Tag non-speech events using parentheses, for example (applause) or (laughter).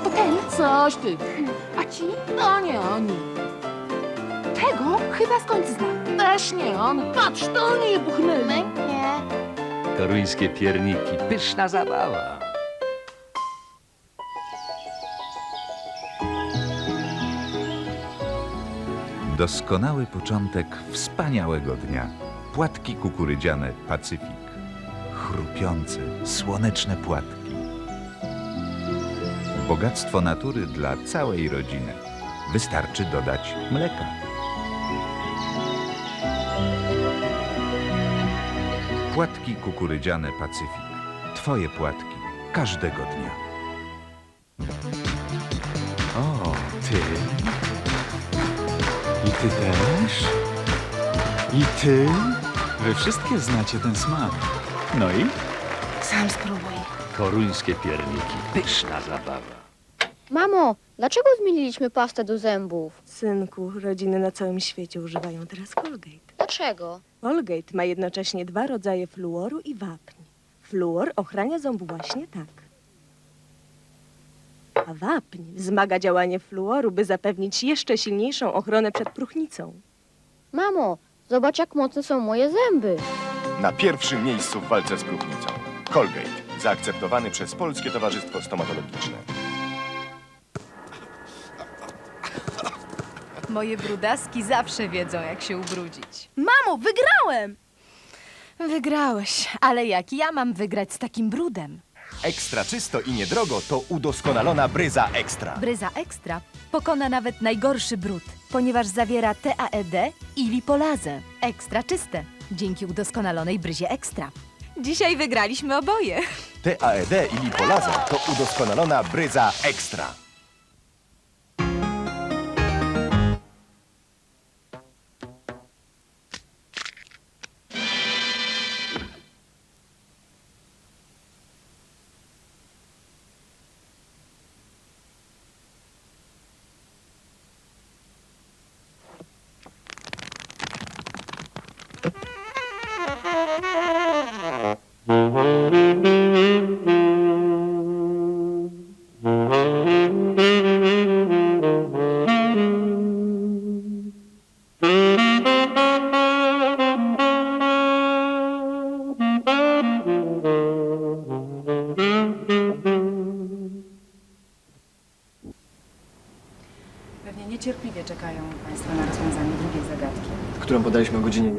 coś ty. A ci? To nie oni. Tego chyba skądś znam. Też nie on. Patrz, to oni je buchnęli. Nie. Toruńskie pierniki, pyszna zabawa. Doskonały początek wspaniałego dnia. Płatki kukurydziane Pacyfik. Chrupiące, słoneczne płatki. Bogactwo natury dla całej rodziny. Wystarczy dodać mleka. Płatki kukurydziane Pacyfik. Twoje płatki każdego dnia. O, ty? I ty też? I ty? Wy wszystkie znacie ten smak. No i? Sam spróbuj. Toruńskie pierniki, pyszna zabawa. Mamo, dlaczego zmieniliśmy pastę do zębów? Synku, rodziny na całym świecie używają teraz Colgate. Dlaczego? Colgate ma jednocześnie dwa rodzaje fluoru i wapń. Fluor ochrania ząb właśnie tak. A wapń wzmaga działanie fluoru, by zapewnić jeszcze silniejszą ochronę przed próchnicą. Mamo, zobacz jak mocne są moje zęby. Na pierwszym miejscu w walce z próchnicą. Colgate, zaakceptowany przez Polskie Towarzystwo Stomatologiczne. Moje brudaski zawsze wiedzą, jak się ubrudzić. Mamo, wygrałem! Wygrałeś, ale jak ja mam wygrać z takim brudem? Ekstra czysto i niedrogo to udoskonalona bryza ekstra. Bryza Ekstra pokona nawet najgorszy brud, ponieważ zawiera TAED i lipolazę. Ekstra czyste, dzięki udoskonalonej bryzie Ekstra. Dzisiaj wygraliśmy oboje. TAED i lipolaza to udoskonalona bryza ekstra. (laughs) Pewnie niecierpliwie czekają Państwo na rozwiązanie drugiej zagadki. Którą podaliśmy o godzinie